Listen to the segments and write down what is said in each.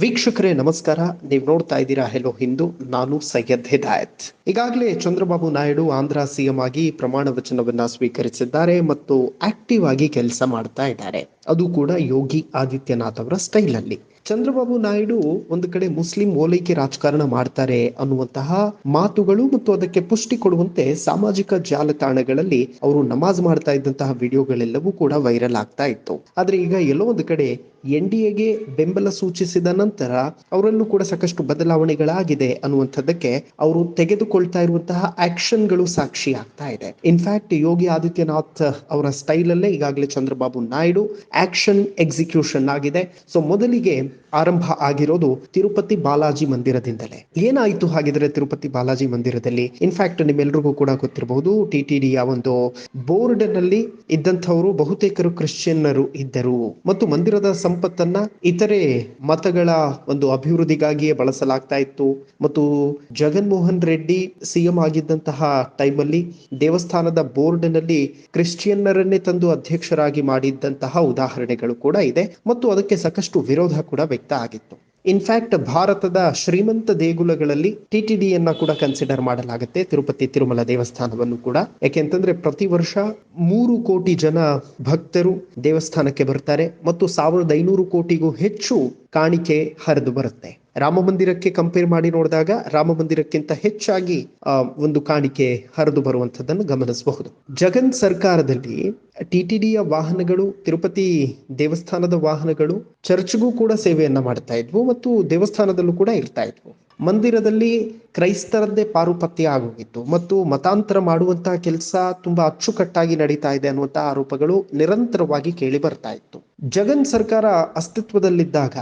ವೀಕ್ಷಕರೇ, ನಮಸ್ಕಾರ. ನೀವು ನೋಡ್ತಾ ಇದ್ದೀರಾ ಹೆಲೋ ಹಿಂದೂ ನಾನು ಸೈಯದ್ ಹಿದಾಯತ್. ಈಗಾಗಲೇ ಚಂದ್ರಬಾಬು ನಾಯ್ಡು ಆಂಧ್ರ ಸಿಎಂ ಆಗಿ ಪ್ರಮಾಣ ವಚನವನ್ನ ಸ್ವೀಕರಿಸಿದ್ದಾರೆ ಮತ್ತು ಆಕ್ಟಿವ್ ಆಗಿ ಕೆಲಸ ಮಾಡ್ತಾ ಇದ್ದಾರೆ. ಅದು ಕೂಡ ಯೋಗಿ ಆದಿತ್ಯನಾಥ್ ಅವರ ಸ್ಟೈಲ್ ಅಲ್ಲಿ. ಚಂದ್ರಬಾಬು ನಾಯ್ಡು ಒಂದು ಕಡೆ ಮುಸ್ಲಿಂ ಓಲೈಕೆ ರಾಜಕಾರಣ ಮಾಡ್ತಾರೆ ಅನ್ನುವಂತಹ ಮಾತುಗಳು ಮತ್ತು ಅದಕ್ಕೆ ಪುಷ್ಟಿ ಕೊಡುವಂತೆ ಸಾಮಾಜಿಕ ಜಾಲತಾಣಗಳಲ್ಲಿ ಅವರು ನಮಾಜ್ ಮಾಡ್ತಾ ಇದ್ದಂತಹ ವಿಡಿಯೋಗಳೆಲ್ಲವೂ ಕೂಡ ವೈರಲ್ ಆಗ್ತಾ ಇತ್ತು. ಆದ್ರೆ ಈಗ ಎಲ್ಲೋ ಒಂದು ಕಡೆ ಎನ್ ಡಿ ಎಗೆ ಬೆಂಬಲ ಸೂಚಿಸಿದ ನಂತರ ಅವರಲ್ಲೂ ಕೂಡ ಸಾಕಷ್ಟು ಬದಲಾವಣೆಗಳಾಗಿದೆ ಅನ್ನುವಂಥದ್ದಕ್ಕೆ ಅವರು ತೆಗೆದುಕೊಳ್ತಾ ಇರುವಂತಹ ಆಕ್ಷನ್ಗಳು ಸಾಕ್ಷಿ ಆಗ್ತಾ ಇದೆ. ಇನ್ಫ್ಯಾಕ್ಟ್ ಯೋಗಿ ಆದಿತ್ಯನಾಥ್ ಅವರ ಸ್ಟೈಲ್ ಅಲ್ಲೇ ಈಗಾಗಲೇ ಚಂದ್ರಬಾಬು ನಾಯ್ಡು ಆಕ್ಷನ್ ಎಕ್ಸಿಕ್ಯೂಷನ್ ಆಗಿದೆ. ಸೊ ಮೊದಲಿಗೆ ಆರಂಭ ಆಗಿರೋದು ತಿರುಪತಿ ಬಾಲಾಜಿ ಮಂದಿರದಿಂದಲೇ. ಏನಾಯಿತು ಹಾಗಿದ್ರೆ ತಿರುಪತಿ ಬಾಲಾಜಿ ಮಂದಿರದಲ್ಲಿ? ಇನ್ಫ್ಯಾಕ್ಟ್ ನಿಮ್ಮೆಲ್ರಿಗೂ ಕೂಡ ಗೊತ್ತಿರಬಹುದು ಟಿ ಟಿ ಒಂದು ಬೋರ್ಡ್ನಲ್ಲಿ ಇದ್ದಂಥವರು ಬಹುತೇಕರು ಕ್ರಿಶ್ಚಿಯನ್ನರು ಇದ್ದರು. ಮತ್ತು ಮಂದಿರದ ಸಂಪತ್ತನ್ನ ಇತರೆ ಮತಗಳ ಒಂದು ಅಭಿವೃದ್ಧಿಗಾಗಿಯೇ ಬಳಸಲಾಗ್ತಾ ಇತ್ತು. ಮತ್ತು ಜಗನ್ಮೋಹನ್ ರೆಡ್ಡಿ ಸಿಎಂ ಆಗಿದ್ದಂತಹ ಟೈಮಲ್ಲಿ ದೇವಸ್ಥಾನದ ಬೋರ್ಡ್ನಲ್ಲಿ ಕ್ರಿಶ್ಚಿಯನ್ನರನ್ನೇ ತಂದು ಅಧ್ಯಕ್ಷರಾಗಿ ಮಾಡಿದ್ದಂತಹ ಉದಾಹರಣೆಗಳು ಕೂಡ ಇದೆ. ಮತ್ತು ಅದಕ್ಕೆ ಸಾಕಷ್ಟು ವಿರೋಧ ವ್ಯಕ್ತ ಆಗಿತ್ತು. ಇನ್ಫ್ಯಾಕ್ಟ್ ಭಾರತದ ಶ್ರೀಮಂತ ದೇಗುಲಗಳಲ್ಲಿ ಟಿಟಿಡಿಯನ್ನ ಕೂಡ ಕನ್ಸಿಡರ್ ಮಾಡಲಾಗುತ್ತೆ. ತಿರುಪತಿ ತಿರುಮಲ ದೇವಸ್ಥಾನವನ್ನು ಕೂಡ. ಯಾಕೆಂತಂದ್ರೆ ಪ್ರತಿ ವರ್ಷ ಮೂರು ಕೋಟಿ ಜನ ಭಕ್ತರು ದೇವಸ್ಥಾನಕ್ಕೆ ಬರ್ತಾರೆ. ಮತ್ತು ಸಾವಿರದ ಐನೂರು ಕೋಟಿಗೂ ಹೆಚ್ಚು ಕಾಣಿಕೆ ಹರಿದು ಬರುತ್ತೆ. ರಾಮ ಮಂದಿರಕ್ಕೆ ಕಂಪೇರ್ ಮಾಡಿ ನೋಡಿದಾಗ ರಾಮ ಮಂದಿರಕ್ಕಿಂತ ಹೆಚ್ಚಾಗಿ ಒಂದು ಕಾಣಿಕೆ ಹರಿದು ಬರುವಂತದ್ದನ್ನು ಗಮನಿಸಬಹುದು. ಜಗನ್ ಸರ್ಕಾರದಲ್ಲಿ ಟಿಟಿಡಿಯ ವಾಹನಗಳು, ತಿರುಪತಿ ದೇವಸ್ಥಾನದ ವಾಹನಗಳು ಚರ್ಚ್ಗೂ ಕೂಡ ಸೇವೆಯನ್ನ ಮಾಡ್ತಾ ಇದ್ವು ಮತ್ತು ದೇವಸ್ಥಾನದಲ್ಲೂ ಕೂಡ ಇರ್ತಾ ಇದ್ವು. ಮಂದಿರದಲ್ಲಿ ಕ್ರೈಸ್ತರದ್ದೇ ಪಾರುಪತ್ಯ ಆಗೋಗಿತ್ತು ಮತ್ತು ಮತಾಂತರ ಮಾಡುವಂತಹ ಕೆಲಸ ತುಂಬಾ ಅಚ್ಚುಕಟ್ಟಾಗಿ ನಡೀತಾ ಇದೆ ಅನ್ನುವಂತಹ ಆರೋಪಗಳು ನಿರಂತರವಾಗಿ ಕೇಳಿ ಬರ್ತಾ ಇತ್ತು. ಜಗನ್ ಸರ್ಕಾರ ಅಸ್ತಿತ್ವದಲ್ಲಿದ್ದಾಗ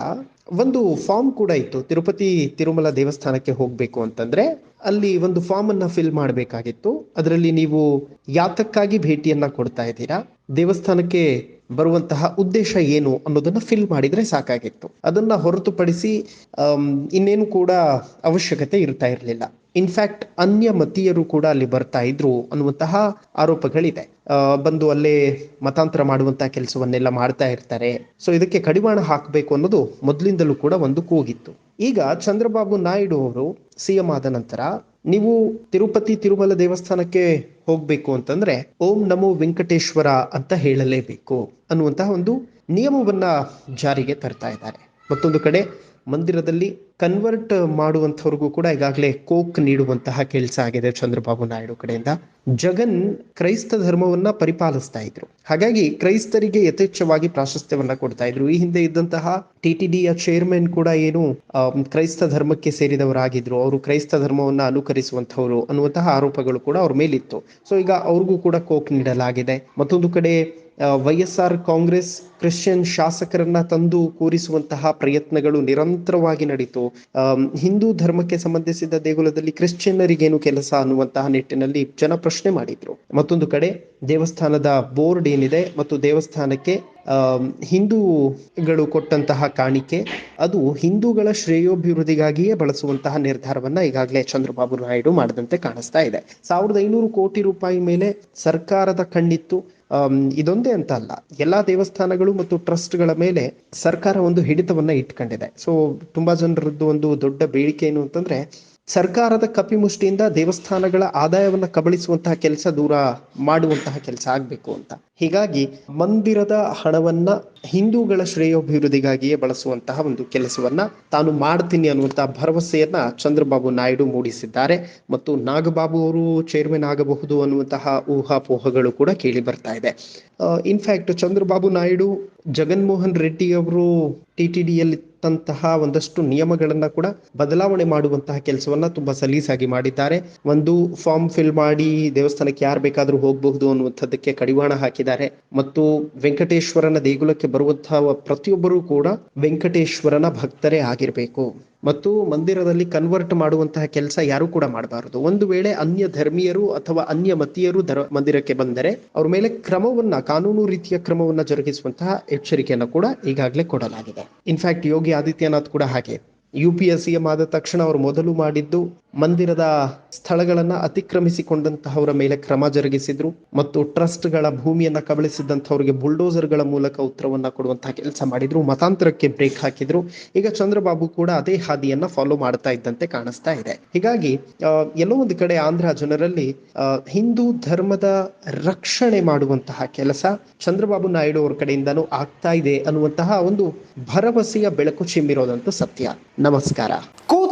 ಒಂದು ಫಾರ್ಮ್ ಕೂಡ ಇತ್ತು. ತಿರುಪತಿ ತಿರುಮಲ ದೇವಸ್ಥಾನಕ್ಕೆ ಹೋಗ್ಬೇಕು ಅಂತಂದ್ರೆ ಅಲ್ಲಿ ಒಂದು ಫಾರ್ಮ್ ಅನ್ನ ಫಿಲ್ ಮಾಡಬೇಕಾಗಿತ್ತು. ಅದರಲ್ಲಿ ನೀವು ಯಾತಕ್ಕಾಗಿ ಭೇಟಿಯನ್ನ ಕೊಡ್ತಾ ಇದ್ದೀರಾ, ದೇವಸ್ಥಾನಕ್ಕೆ ಬರುವಂತಹ ಉದ್ದೇಶ ಏನು ಅನ್ನೋದನ್ನ ಫಿಲ್ ಮಾಡಿದ್ರೆ ಸಾಕಾಗಿತ್ತು. ಅದನ್ನ ಹೊರತುಪಡಿಸಿ ಇನ್ನೇನು ಕೂಡ ಅವಶ್ಯಕತೆ ಇರ್ತಾ ಇರಲಿಲ್ಲ. ಇನ್ಫ್ಯಾಕ್ಟ್ ಅನ್ಯ ಮತೀಯರು ಕೂಡ ಅಲ್ಲಿ ಬರ್ತಾ ಇದ್ರು ಅನ್ನುವಂತಹ ಆರೋಪಗಳಿದೆ. ಬಂದು ಅಲ್ಲೇ ಮತಾಂತರ ಮಾಡುವಂತಹ ಕೆಲಸವನ್ನೆಲ್ಲ ಮಾಡ್ತಾ ಇರ್ತಾರೆ. ಸೊ ಇದಕ್ಕೆ ಕಡಿವಾಣ ಹಾಕಬೇಕು ಅನ್ನೋದು ಮೊದಲಿಂದಲೂ ಕೂಡ ಒಂದು ಕೂಗಿತ್ತು. ಈಗ ಚಂದ್ರಬಾಬು ನಾಯ್ಡು ಅವರು ಸಿಎಂ ಆದ ನಂತರ ನೀವು ತಿರುಪತಿ ತಿರುಮಲ ದೇವಸ್ಥಾನಕ್ಕೆ ಹೋಗ್ಬೇಕು ಅಂತಂದ್ರೆ ಓಂ ನಮೋ ವೆಂಕಟೇಶ್ವರ ಅಂತ ಹೇಳಲೇಬೇಕು ಅನ್ನುವಂತಹ ಒಂದು ನಿಯಮವನ್ನ ಜಾರಿಗೆ ತರ್ತಾ ಇದ್ದಾರೆ. ಮತ್ತೊಂದು ಕಡೆ ಮಂದಿರದಲ್ಲಿ ಕನ್ವರ್ಟ್ ಮಾಡುವಂಥವ್ರಿಗೂ ಕೂಡ ಈಗಾಗಲೇ ಕೋಕ್ ನೀಡುವಂತಹ ಕೆಲಸ ಆಗಿದೆ ಚಂದ್ರಬಾಬು ನಾಯ್ಡು ಕಡೆಯಿಂದ. ಜಗನ್ ಕ್ರೈಸ್ತ ಧರ್ಮವನ್ನ ಪರಿಪಾಲಿಸ್ತಾ ಇದ್ರು. ಹಾಗಾಗಿ ಕ್ರೈಸ್ತರಿಗೆ ಯಥೇಚ್ಛವಾಗಿ ಪ್ರಾಶಸ್ತ್ಯವನ್ನ ಕೊಡ್ತಾ ಇದ್ರು. ಈ ಹಿಂದೆ ಇದ್ದಂತಹ ಟಿ ಟಿ ಡಿಯ ಚೇರ್ಮನ್ ಕೂಡ ಏನು ಕ್ರೈಸ್ತ ಧರ್ಮಕ್ಕೆ ಸೇರಿದವರಾಗಿದ್ರು. ಅವರು ಕ್ರೈಸ್ತ ಧರ್ಮವನ್ನ ಅನುಕರಿಸುವಂತಹವರು ಅನ್ನುವಂತಹ ಆರೋಪಗಳು ಕೂಡ ಅವ್ರ ಮೇಲಿತ್ತು. ಸೊ ಈಗ ಅವ್ರಿಗೂ ಕೂಡ ಕೋಕ್ ನೀಡಲಾಗಿದೆ. ಮತ್ತೊಂದು ಕಡೆ ವೈ ಎಸ್ ಆರ್ ಕಾಂಗ್ರೆಸ್ ಕ್ರಿಶ್ಚಿಯನ್ ಶಾಸಕರನ್ನ ತಂದು ಕೂರಿಸುವಂತಹ ಪ್ರಯತ್ನಗಳು ನಿರಂತರವಾಗಿ ನಡೀತು. ಹಿಂದೂ ಧರ್ಮಕ್ಕೆ ಸಂಬಂಧಿಸಿದ ದೇಗುಲದಲ್ಲಿ ಕ್ರಿಶ್ಚಿಯನ್ನರಿಗೇನು ಕೆಲಸ ಅನ್ನುವಂತಹ ನಿಟ್ಟಿನಲ್ಲಿ ಜನ ಪ್ರಶ್ನೆ ಮಾಡಿದ್ರು. ಮತ್ತೊಂದು ಕಡೆ ದೇವಸ್ಥಾನದ ಬೋರ್ಡ್ ಏನಿದೆ ಮತ್ತು ದೇವಸ್ಥಾನಕ್ಕೆ ಹಿಂದೂಗಳು ಕೊಟ್ಟಂತಹ ಕಾಣಿಕೆ, ಅದು ಹಿಂದೂಗಳ ಶ್ರೇಯೋಭಿವೃದ್ಧಿಗಾಗಿಯೇ ಬಳಸುವಂತಹ ನಿರ್ಧಾರವನ್ನ ಈಗಾಗಲೇ ಚಂದ್ರಬಾಬು ನಾಯ್ಡು ಮಾಡದಂತೆ ಕಾಣಿಸ್ತಾ ಇದೆ. ಸಾವಿರದ ಐನೂರು ಕೋಟಿ ರೂಪಾಯಿ ಮೇಲೆ ಸರ್ಕಾರದ ಕಣ್ಣಿತ್ತು. ಇದೊಂದೇ ಅಂತ ಅಲ್ಲ ಎಲ್ಲಾ ದೇವಸ್ಥಾನಗಳು ಮತ್ತು ಟ್ರಸ್ಟ್ಗಳ ಮೇಲೆ ಸರ್ಕಾರ ಒಂದು ಹಿಡಿತವನ್ನ ಇಟ್ಕೊಂಡಿದೆ. ಸೊ ತುಂಬಾ ಜನರದ್ದು ಒಂದು ದೊಡ್ಡ ಬೇಡಿಕೆ ಏನು ಅಂತಂದ್ರೆ ಸರ್ಕಾರದ ಕಪಿಮುಷ್ಟಿಯಿಂದ ದೇವಸ್ಥಾನಗಳ ಆದಾಯವನ್ನು ಕಬಳಿಸುವಂತಹ ಕೆಲಸ ದೂರ ಮಾಡುವಂತಹ ಕೆಲಸ ಆಗಬೇಕು ಅಂತ. ಹೀಗಾಗಿ ಮಂದಿರದ ಹಣವನ್ನ ಹಿಂದೂಗಳ ಶ್ರೇಯೋಭಿವೃದ್ಧಿಗಾಗಿಯೇ ಬಳಸುವಂತಹ ಒಂದು ಕೆಲಸವನ್ನ ತಾನು ಮಾಡ್ತೀನಿ ಅನ್ನುವಂತಹ ಭರವಸೆಯನ್ನ ಚಂದ್ರಬಾಬು ನಾಯ್ಡು ಮೂಡಿಸಿದ್ದಾರೆ. ಮತ್ತು ನಾಗಬಾಬು ಅವರು ಚೇರ್ಮನ್ ಆಗಬಹುದು ಅನ್ನುವಂತಹ ಊಹಾಪೋಹಗಳು ಕೂಡ ಕೇಳಿ ಬರ್ತಾ ಇದೆ. ಇನ್ಫ್ಯಾಕ್ಟ್ ಚಂದ್ರಬಾಬು ನಾಯ್ಡು ಜಗನ್ಮೋಹನ್ ರೆಡ್ಡಿ ಅವರು ಟಿ ಟಿ ಡಿಯಲ್ಲಿ ತಂತಹ ಒಂದಷ್ಟು ನಿಯಮಗಳನ್ನ ಕೂಡ ಬದಲಾವಣೆ ಮಾಡುವಂತಹ ಕೆಲಸವನ್ನ ತುಂಬಾ ಸಲೀಸಾಗಿ ಮಾಡಿದ್ದಾರೆ. ಒಂದು ಫಾರ್ಮ್ ಫಿಲ್ ಮಾಡಿ ದೇವಸ್ಥಾನಕ್ಕೆ ಯಾರು ಬೇಕಾದ್ರೂ ಹೋಗಬಹುದು ಅನ್ನುವಂಥದ್ದಕ್ಕೆ ಕಡಿವಾಣ ಹಾಕಿದ್ದಾರೆ. ಮತ್ತು ವೆಂಕಟೇಶ್ವರನ ದೇಗುಲಕ್ಕೆ ಬರುವಂತಹ ಪ್ರತಿಯೊಬ್ಬರೂ ಕೂಡ ವೆಂಕಟೇಶ್ವರನ ಭಕ್ತರೇ ಆಗಿರಬೇಕು. ಮತ್ತು ಮಂದಿರದಲ್ಲಿ ಕನ್ವರ್ಟ್ ಮಾಡುವಂತಹ ಕೆಲಸ ಯಾರು ಕೂಡ ಮಾಡಬಾರದು. ಒಂದು ವೇಳೆ ಅನ್ಯ ಧರ್ಮೀಯರು ಅಥವಾ ಅನ್ಯ ಮತೀಯರು ಮಂದಿರಕ್ಕೆ ಬಂದರೆ ಅವ್ರ ಮೇಲೆ ಕ್ರಮವನ್ನ, ಕಾನೂನು ರೀತಿಯ ಕ್ರಮವನ್ನ ಜರುಗಿಸುವಂತಹ ಎಚ್ಚರಿಕೆಯನ್ನು ಕೂಡ ಈಗಾಗಲೇ ಕೊಡಲಾಗಿದೆ. ಇನ್ಫ್ಯಾಕ್ಟ್ ಯೋಗಿ ಆದಿತ್ಯನಾಥ್ ಕೂಡ ಹಾಗೆ. U P S C M ಆದ ತಕ್ಷಣ ಅವರು ಮೊದಲು ಮಾಡಿದ್ದು ಮಂದಿರದ ಸ್ಥಳಗಳನ್ನ ಅತಿಕ್ರಮಿಸಿಕೊಂಡಂತಹವರ ಮೇಲೆ ಕ್ರಮ ಜರುಗಿಸಿದ್ರು ಮತ್ತು ಟ್ರಸ್ಟ್ಗಳ ಭೂಮಿಯನ್ನ ಕಬಳಿಸಿದಂತಹವರಿಗೆ ಬುಲ್ಡೋಸರ್ಗಳ ಮೂಲಕ ಉತ್ತರವನ್ನ ಕೊಡುವಂತಹ ಕೆಲಸ ಮಾಡಿದ್ರು, ಮತಾಂತರಕ್ಕೆ ಬ್ರೇಕ್ ಹಾಕಿದ್ರು. ಈಗ ಚಂದ್ರಬಾಬು ಕೂಡ ಅದೇ ಹಾದಿಯನ್ನ ಫಾಲೋ ಮಾಡ್ತಾ ಇದ್ದಂತೆ ಕಾಣಿಸ್ತಾ ಇದೆ. ಹೀಗಾಗಿ ಎಲ್ಲೋ ಒಂದು ಕಡೆ ಆಂಧ್ರ ಜನರಲ್ಲಿ ಹಿಂದೂ ಧರ್ಮದ ರಕ್ಷಣೆ ಮಾಡುವಂತಹ ಕೆಲಸ ಚಂದ್ರಬಾಬು ನಾಯ್ಡು ಅವರ ಕಡೆಯಿಂದನೂ ಆಗ್ತಾ ಇದೆ ಅನ್ನುವಂತಹ ಒಂದು ಭರವಸೆಯ ಬೆಳಕು ಚಿಮ್ಮಿರೋದಂತ ಸತ್ಯ. ನಮಸ್ಕಾರ.